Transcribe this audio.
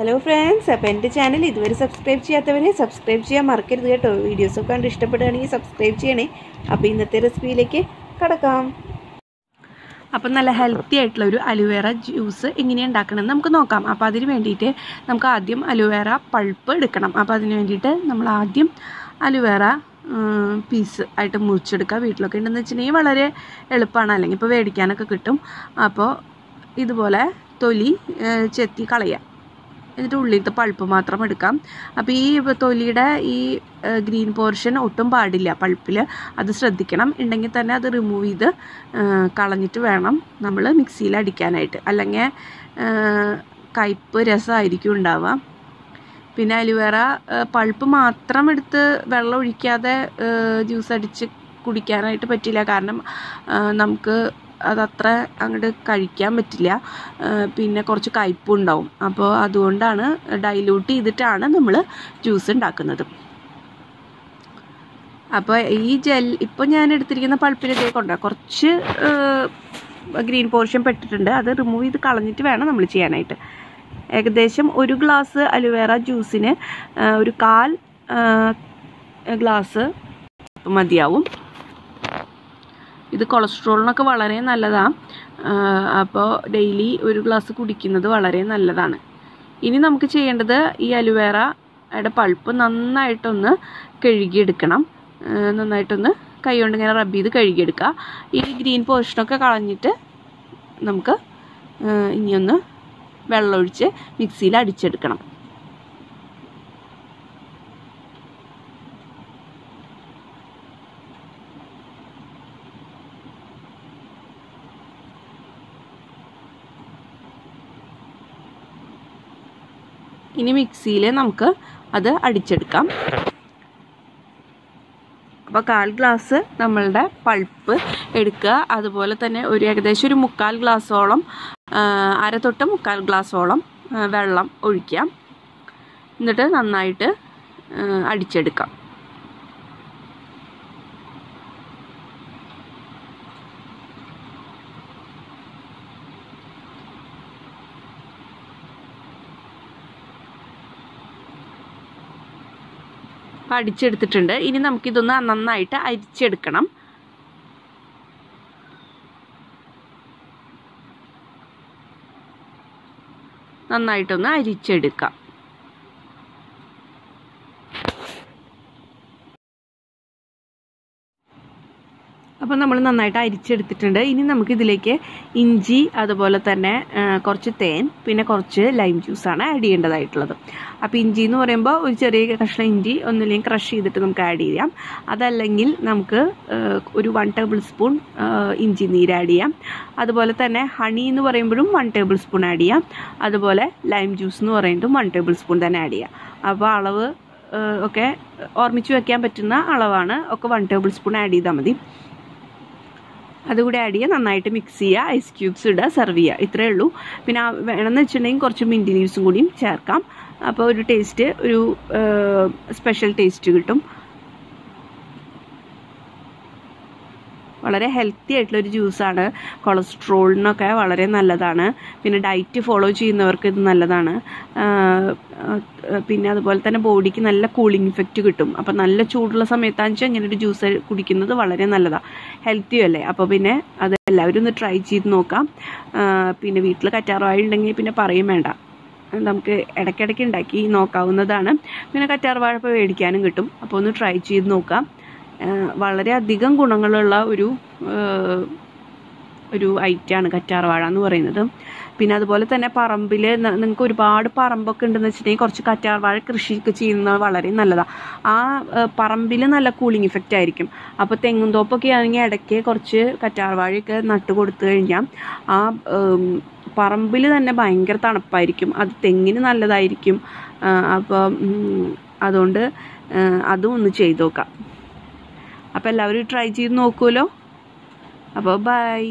Hello friends അപ്പോൾ എന്റെ channel ഇതുവരെ സബ്സ്ക്രൈബ് ചെയ്യാത്തവരെ സബ്സ്ക്രൈബ് ചെയ്യാൻ മറക്കരുത് കേട്ടോ. വീഡിയോസൊക്കെ കണ്ട് ഇഷ്ടപ്പെടുകയാണെങ്കിൽ സബ്സ്ക്രൈബ് ചെയ്യണേ. അപ്പോൾ ഇന്നത്തെ റെസിപ്പിയിലേക്ക് കടക്കാം. അപ്പം നല്ല ഹെൽത്തി ആയിട്ടുള്ള ഒരു അലുവേറ ജ്യൂസ് എങ്ങനെയാണ് ഉണ്ടാക്കണമെന്ന് നമുക്ക് നോക്കാം. അപ്പോൾ അതിന് വേണ്ടിയിട്ട് നമുക്ക് ആദ്യം അലുവേറ പൾപ്പ് എടുക്കണം. അപ്പോൾ അതിന് വേണ്ടിയിട്ട് നമ്മൾ ആദ്യം അലുവേറ പീസ് ആയിട്ട് മുറിച്ചെടുക്കുക. വീട്ടിലൊക്കെ ഉണ്ടെന്ന് വെച്ചിട്ടുണ്ടെങ്കിൽ വളരെ എളുപ്പമാണ്. അല്ലെങ്കിൽ ഇപ്പോൾ മേടിക്കാനൊക്കെ കിട്ടും. അപ്പോൾ ഇതുപോലെ തൊലി ചെത്തി കളയുക. എന്നിട്ട് ഉള്ളിലത്തെ പൾപ്പ് മാത്രം എടുക്കാം. അപ്പോൾ ഈ തൊലിയുടെ ഈ ഗ്രീൻ പോർഷൻ ഒട്ടും പാടില്ല പൾപ്പിൽ അത് ശ്രദ്ധിക്കണം. ഉണ്ടെങ്കിൽ തന്നെ അത് റിമൂവ് ചെയ്ത് കളഞ്ഞിട്ട് വേണം നമ്മൾ മിക്സിയിൽ അടിക്കാനായിട്ട്. അല്ലെങ്കിൽ കയ്പ്പ് രസമായിരിക്കും ഉണ്ടാവുക പിന്നെ അലുവേറ പൾപ്പ് മാത്രം എടുത്ത് വെള്ളം ഒഴിക്കാതെ ജ്യൂസ് അടിച്ച് കുടിക്കാനായിട്ട് പറ്റില്ല. കാരണം നമുക്ക് അതത്ര അങ്ങോട്ട് കഴിക്കാൻ പറ്റില്ല. പിന്നെ കുറച്ച് കയ്പ്പും ഉണ്ടാവും. അപ്പോൾ അതുകൊണ്ടാണ് ഡൈല്യൂട്ട് ചെയ്തിട്ടാണ് നമ്മൾ ജ്യൂസ് ഉണ്ടാക്കുന്നത് അപ്പോൾ ഈ ജെൽ ഇപ്പോൾ ഞാൻ എടുത്തിരിക്കുന്ന പൾപ്പിലൊക്കെ കൊണ്ട് കുറച്ച് ഗ്രീൻ പോർഷൻ പെട്ടിട്ടുണ്ട്. അത് റിമൂവ് ചെയ്ത് കളഞ്ഞിട്ട് വേണം നമ്മൾ ചെയ്യാനായിട്ട്. ഏകദേശം ഒരു ഗ്ലാസ് അലുവേറ ജ്യൂസിന് ഒരു കാൽ ഗ്ലാസ് മതിയാവും. ഇത് കൊളസ്ട്രോളിനൊക്കെ വളരെ നല്ലതാണ് അപ്പോൾ ഡെയിലി ഒരു ഗ്ലാസ് കുടിക്കുന്നത് വളരെ നല്ലതാണ്. ഇനി നമുക്ക് ചെയ്യേണ്ടത് ഈ അലുവേറയുടെ പൾപ്പ് നന്നായിട്ടൊന്ന് കഴുകിയെടുക്കണം. നന്നായിട്ടൊന്ന് കൈ കൊണ്ട് ഇങ്ങനെ റബ്ബ് ചെയ്ത് കഴുകിയെടുക്കുക. ഈ ഗ്രീൻ പോർഷനൊക്കെ കളഞ്ഞിട്ട് നമുക്ക് ഇനിയൊന്ന് വെള്ളമൊഴിച്ച് മിക്സിയിൽ അടിച്ചെടുക്കണം. ഇനി മിക്സിയിൽ നമുക്ക് അത് അടിച്ചെടുക്കാം. അപ്പോൾ കാൽ ഗ്ലാസ് നമ്മളുടെ പൾപ്പ് എടുക്കുക. അതുപോലെ തന്നെ ഒരു ഏകദേശം ഒരു മുക്കാൽ ഗ്ലാസ്സോളം അര തൊട്ട് മുക്കാൽ ഗ്ലാസ്സോളം വെള്ളം ഒഴിക്കാം. എന്നിട്ട് നന്നായിട്ട് അടിച്ചെടുക്കാം. അപ്പം അടിച്ചെടുത്തിട്ടുണ്ട്. ഇനി നമുക്കിതൊന്ന് നന്നായിട്ട് അരിച്ചെടുക്കണം. നന്നായിട്ടൊന്ന് അരിച്ചെടുക്കാം. അപ്പോൾ നമ്മൾ നന്നായിട്ട് അരിച്ചെടുത്തിട്ടുണ്ട്. ഇനി നമുക്ക് ഇതിലേക്ക് ഇഞ്ചി അതുപോലെ തന്നെ കുറച്ച് തേൻ പിന്നെ കുറച്ച് ലൈം ജ്യൂസാണ് ആഡ് ചെയ്യേണ്ടതായിട്ടുള്ളത്. അപ്പോൾ ഇഞ്ചി എന്ന് പറയുമ്പോൾ ഒരു ചെറിയ കഷ്ണം ഇഞ്ചി ഒന്നുമില്ലെങ്കിൽ ക്രഷ് ചെയ്തിട്ട് നമുക്ക് ആഡ് ചെയ്യാം. അതല്ലെങ്കിൽ നമുക്ക് ഒരു വൺ ടേബിൾ സ്പൂൺ ഇഞ്ചി നീര് ആഡ് ചെയ്യാം. അതുപോലെ തന്നെ ഹണി എന്ന് പറയുമ്പോഴും വൺ ടേബിൾ സ്പൂൺ ആഡ് ചെയ്യാം. അതുപോലെ ലൈം ജ്യൂസ് എന്ന് പറയുന്നതും വൺ ടേബിൾ സ്പൂൺ തന്നെ ആഡ് ചെയ്യാം. അപ്പോൾ അളവ് ഒക്കെ ഓർമ്മിച്ച് വയ്ക്കാൻ പറ്റുന്ന അളവാണ്. ഒക്കെ വൺ ടേബിൾ സ്പൂൺ ആഡ് ചെയ്താൽ മതി. അതുകൂടി ആഡ് ചെയ്യുക. നന്നായിട്ട് മിക്സ് ചെയ്യുക. ഐസ് ക്യൂബ്സ് ഇടുക. സെർവ് ചെയ്യുക. ഇത്രയേ ഉള്ളൂ. പിന്നെ വേണമെന്ന് വെച്ചിട്ടുണ്ടെങ്കിൽ കുറച്ച് മിന്റ് ലീവ്സും കൂടിയും ചേർക്കാം. അപ്പോൾ ഒരു ടേസ്റ്റ് ഒരു സ്പെഷ്യൽ ടേസ്റ്റ് കിട്ടും. വളരെ ഹെൽത്തി ആയിട്ടുള്ള ഒരു ജ്യൂസാണ് കൊളസ്ട്രോളിനൊക്കെ വളരെ നല്ലതാണ്. പിന്നെ ഡയറ്റ് ഫോളോ ചെയ്യുന്നവർക്ക് ഇത് നല്ലതാണ്. പിന്നെ അതുപോലെ തന്നെ ബോഡിക്ക് നല്ല കൂളിംഗ് ഇഫക്റ്റ് കിട്ടും. അപ്പം നല്ല ചൂടുള്ള സമയത്താണെന്ന് വെച്ചാൽ ഇങ്ങനെ ഒരു ജ്യൂസ് കുടിക്കുന്നത് വളരെ നല്ലതാണ് ഹെൽത്തിയും അല്ലേ? അപ്പോൾ പിന്നെ അത് എല്ലാവരും ഒന്ന് ട്രൈ ചെയ്ത് നോക്കാം. പിന്നെ വീട്ടിൽ കറ്റാർവാഴ ഉണ്ടെങ്കിൽ പിന്നെ പറയും വേണ്ട. നമുക്ക് ഇടയ്ക്കിടയ്ക്ക് ഉണ്ടാക്കി നോക്കാവുന്നതാണ്. പിന്നെ കറ്റാർവാഴ ഇപ്പോൾ മേടിക്കാനും കിട്ടും. അപ്പോൾ ഒന്ന് ട്രൈ ചെയ്ത് നോക്കാം. വളരെയധികം ഗുണങ്ങളുള്ള ഒരു ഒരു ഐറ്റമാണ് കറ്റാർവാഴ എന്ന് പറയുന്നത്. പിന്നെ അതുപോലെ തന്നെ പറമ്പിൽ നിങ്ങൾക്ക് ഒരുപാട് പറമ്പൊക്കെ ഉണ്ടെന്ന് വെച്ചിട്ടുണ്ടെങ്കിൽ കുറച്ച് കറ്റാർവാഴ കൃഷിയൊക്കെ ചെയ്യുന്നത് വളരെ നല്ലതാണ് ആ പറമ്പിൽ നല്ല കൂളിംഗ് ഇഫക്റ്റ് ആയിരിക്കും. അപ്പോൾ തെങ്ങും തോപ്പൊക്കെ ആണെങ്കിൽ ഇടയ്ക്ക് കുറച്ച് കറ്റാർവാഴയൊക്കെ നട്ട് കൊടുത്തു കഴിഞ്ഞാൽ ആ പറമ്പിൽ തന്നെ ഭയങ്കര തണുപ്പായിരിക്കും. അത് തെങ്ങിന് നല്ലതായിരിക്കും. അപ്പോൾ അതുകൊണ്ട് അതും ഒന്ന് ചെയ്തു നോക്കാം. അപ്പോൾ എല്ലാവരും ട്രൈ ചെയ്ത് നോക്കുമല്ലോ അപ്പോൾ ബൈ.